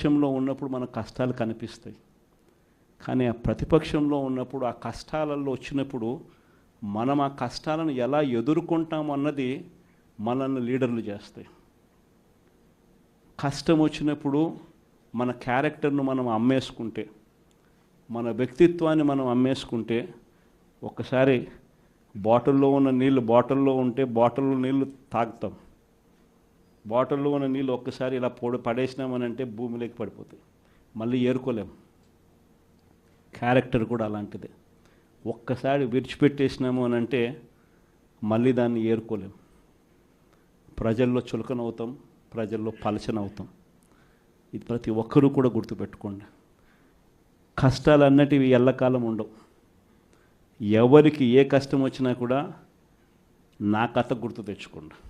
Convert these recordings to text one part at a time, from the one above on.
ప్రతిపక్షంలో ఉన్నప్పుడు మన కష్టాలు కనిపిస్తాయి. కానీ ఆ ప్రతిపక్షంలో ఉన్నప్పుడు ఆ కష్టాలలో వచ్చినప్పుడు మనం ఆ కష్టాలను ఎలా ఎదుర్కొంటాం అన్నది మనల్ని లీడర్లు చేస్తాయి. కష్టం వచ్చినప్పుడు మన క్యారెక్టర్ను మనం అమ్మేసుకుంటే మన వ్యక్తిత్వాన్ని మనం అమ్మేసుకుంటే ఒక్కసారి బాటిల్లో ఉన్న నీళ్ళు బాటిల్లో ఉంటే బాటిల్లో నీళ్ళు తాగుతాం. బాటిల్లో ఉన్న నీళ్ళు ఒక్కసారి ఇలా పొడి పడేసినామనంటే భూమిలోకి పడిపోతాయి. మళ్ళీ ఏరుకోలేం క్యారెక్టర్ కూడా అలాంటిదే. ఒక్కసారి విడిచిపెట్టేసినాము అని అంటే మళ్ళీ దాన్ని ఏరుకోలేం ప్రజల్లో చులకనవుతాం ప్రజల్లో పలచనవుతాం ఇది ప్రతి ఒక్కరూ కూడా గుర్తుపెట్టుకోండి. కష్టాలు అన్నటివి ఎల్లకాలం ఉండవు. ఎవరికి ఏ కష్టం వచ్చినా కూడా నా కథ గుర్తు తెచ్చుకోండి.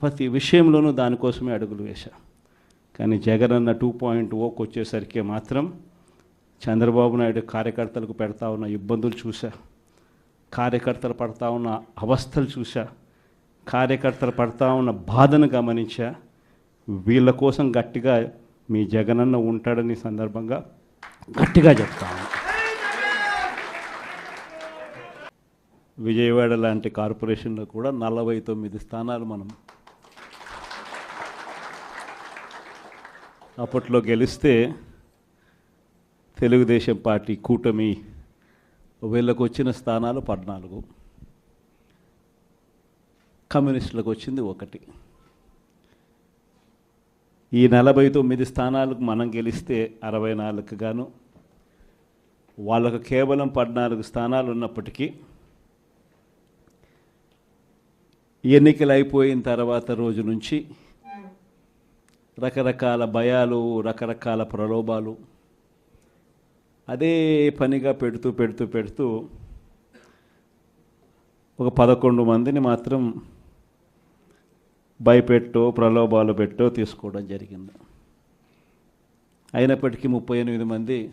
ప్రతి విషయంలోనూ దానికోసమే అడుగులు వేశా. కానీ జగన్ అన్న టూ పాయింట్ ఓకి వచ్చేసరికి మాత్రం చంద్రబాబు నాయుడు కార్యకర్తలకు పెడతా ఉన్న ఇబ్బందులు చూసా కార్యకర్తలు పడతా ఉన్న అవస్థలు చూసా కార్యకర్తలు పడతా ఉన్న బాధను గమనించా. వీళ్ళ కోసం గట్టిగా మీ జగనన్న ఉంటాడని సందర్భంగా గట్టిగా చెప్తాను విజయవాడ లాంటి కార్పొరేషన్లో కూడా నలభై తొమ్మిది స్థానాలు మనం అప్పట్లో గెలిస్తే తెలుగుదేశం పార్టీ కూటమి వీళ్ళకు వచ్చిన స్థానాలు పద్నాలుగు. కమ్యూనిస్టులకు వచ్చింది ఒకటి. ఈ నలభై తొమ్మిది స్థానాలకు మనం గెలిస్తే అరవై నాలుగు గాను వాళ్ళకు కేవలం పద్నాలుగు స్థానాలు ఉన్నప్పటికీ ఎన్నికలు అయిపోయిన తర్వాత రోజు నుంచి రకరకాల భయాలు రకరకాల ప్రలోభాలు. అదే పనిగా పెడుతూ పెడుతూ పెడుతూ ఒక పదకొండు మందిని మాత్రం భయపెట్టో ప్రలోభాలు పెట్టో తీసుకోవడం జరిగింది. అయినప్పటికీ ముప్పై ఎనిమిది మంది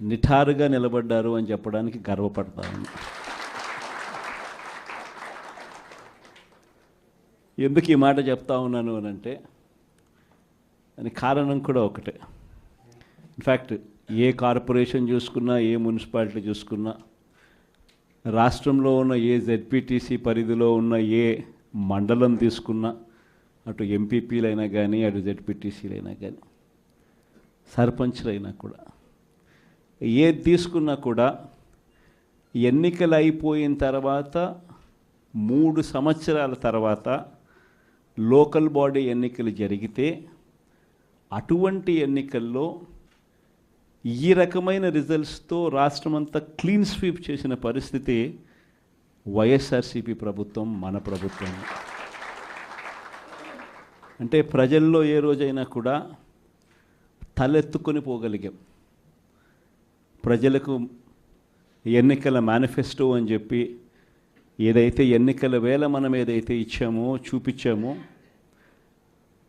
నిఠారుగా నిలబడ్డారు అని చెప్పడానికి గర్వపడతాను. ఎందుకు ఈ మాట చెప్తా ఉన్నాను అని అంటే దాని కారణం కూడా ఒకటే. ఇన్ఫ్యాక్ట్ ఏ కార్పొరేషన్ చూసుకున్నా ఏ మున్సిపాలిటీ చూసుకున్నా రాష్ట్రంలో ఉన్న ఏ జెడ్పీటీసీ పరిధిలో ఉన్న ఏ మండలం తీసుకున్నా అటు ఎంపీపీలైనా కానీ అటు జెడ్పీటీసీలైనా కానీ సర్పంచ్లైనా కూడా ఏది తీసుకున్నా కూడా ఎన్నికలు అయిపోయిన తర్వాత మూడు సంవత్సరాల తర్వాత లోకల్ బాడీ ఎన్నికలు జరిగితే అటువంటి ఎన్నికల్లో ఈ రకమైన రిజల్ట్స్తో రాష్ట్రమంతా క్లీన్ స్వీప్ చేసిన పరిస్థితి వైఎస్ఆర్సీపీ ప్రభుత్వం మన ప్రభుత్వం. అంటే ప్రజల్లో ఏ రోజైనా కూడా తలెత్తుకొని పోగలిగాం. ప్రజలకు ఎన్నికల మేనిఫెస్టో అని చెప్పి ఏదైతే ఎన్నికల వేళ మనం ఏదైతే ఇచ్చామో చూపించామో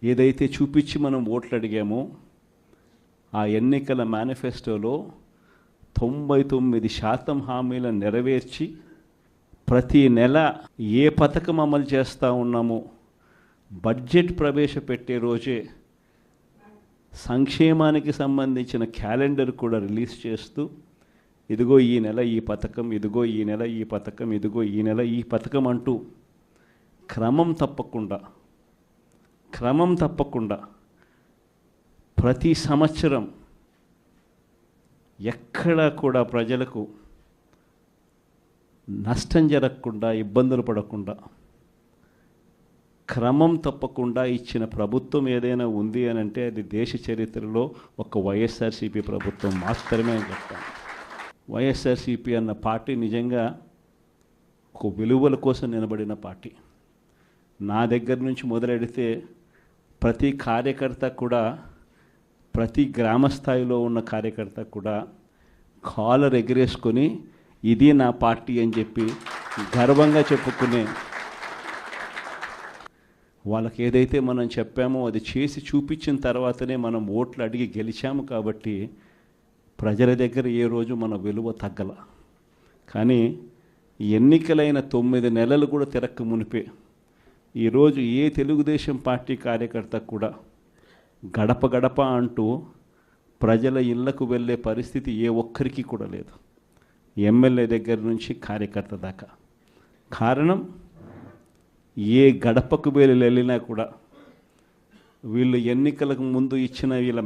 ఏదైతే చూపించి మనం ఓట్లు అడిగామో ఆ ఎన్నికల మేనిఫెస్టోలో తొంభై తొమ్మిది శాతం హామీలను నెరవేర్చి ప్రతి నెల ఏ పథకం అమలు చేస్తూ ఉన్నామో బడ్జెట్ ప్రవేశపెట్టే రోజే సంక్షేమానికి సంబంధించిన క్యాలెండర్ కూడా రిలీజ్ చేస్తూ ఇదిగో ఈ నెల ఈ పథకం ఇదిగో ఈ నెల ఈ పథకం ఇదిగో ఈ నెల ఈ పథకం అంటూ క్రమం తప్పకుండా క్రమం తప్పకుండా ప్రతి సంవత్సరం ఎక్కడా కూడా ప్రజలకు నష్టం జరగకుండా ఇబ్బందులు పడకుండా క్రమం తప్పకుండా ఇచ్చిన ప్రభుత్వం ఏదైనా ఉంది అని అంటే అది దేశ చరిత్రలో ఒక వైఎస్ఆర్సీపీ ప్రభుత్వం. మాత్రమే అని చెప్తాను. వైఎస్ఆర్సీపీ అన్న పార్టీ నిజంగా ఒక విలువల కోసం నిలబడిన పార్టీ. నా దగ్గర నుంచి మొదలెడితే ప్రతి కార్యకర్త కూడా ప్రతి గ్రామ స్థాయిలో ఉన్న కార్యకర్త కూడా కాలర్ ఎగరేసుకొని ఇది నా పార్టీ అని చెప్పి గర్వంగా చెప్పుకునే వాళ్ళకి ఏదైతే మనం చెప్పామో అది చేసి చూపించిన తర్వాతనే మనం ఓట్లు అడిగి గెలిచాము కాబట్టి ప్రజల దగ్గర ఏ రోజు మన విలువ తగ్గల. కానీ ఎన్నికలైన తొమ్మిది నెలలు కూడా తిరక్క మునిపే. ఈరోజు ఏ తెలుగుదేశం పార్టీ కార్యకర్త కూడా గడప గడప అంటూ ప్రజల ఇళ్ళకు వెళ్ళే పరిస్థితి ఏ ఒక్కరికి కూడా లేదు. ఎమ్మెల్యే దగ్గర నుంచి కార్యకర్త దాకా. కారణం ఏ గడపకు వెళ్ళి వెళ్ళినా కూడా వీళ్ళు ఎన్నికలకు ముందు ఇచ్చిన వీళ్ళ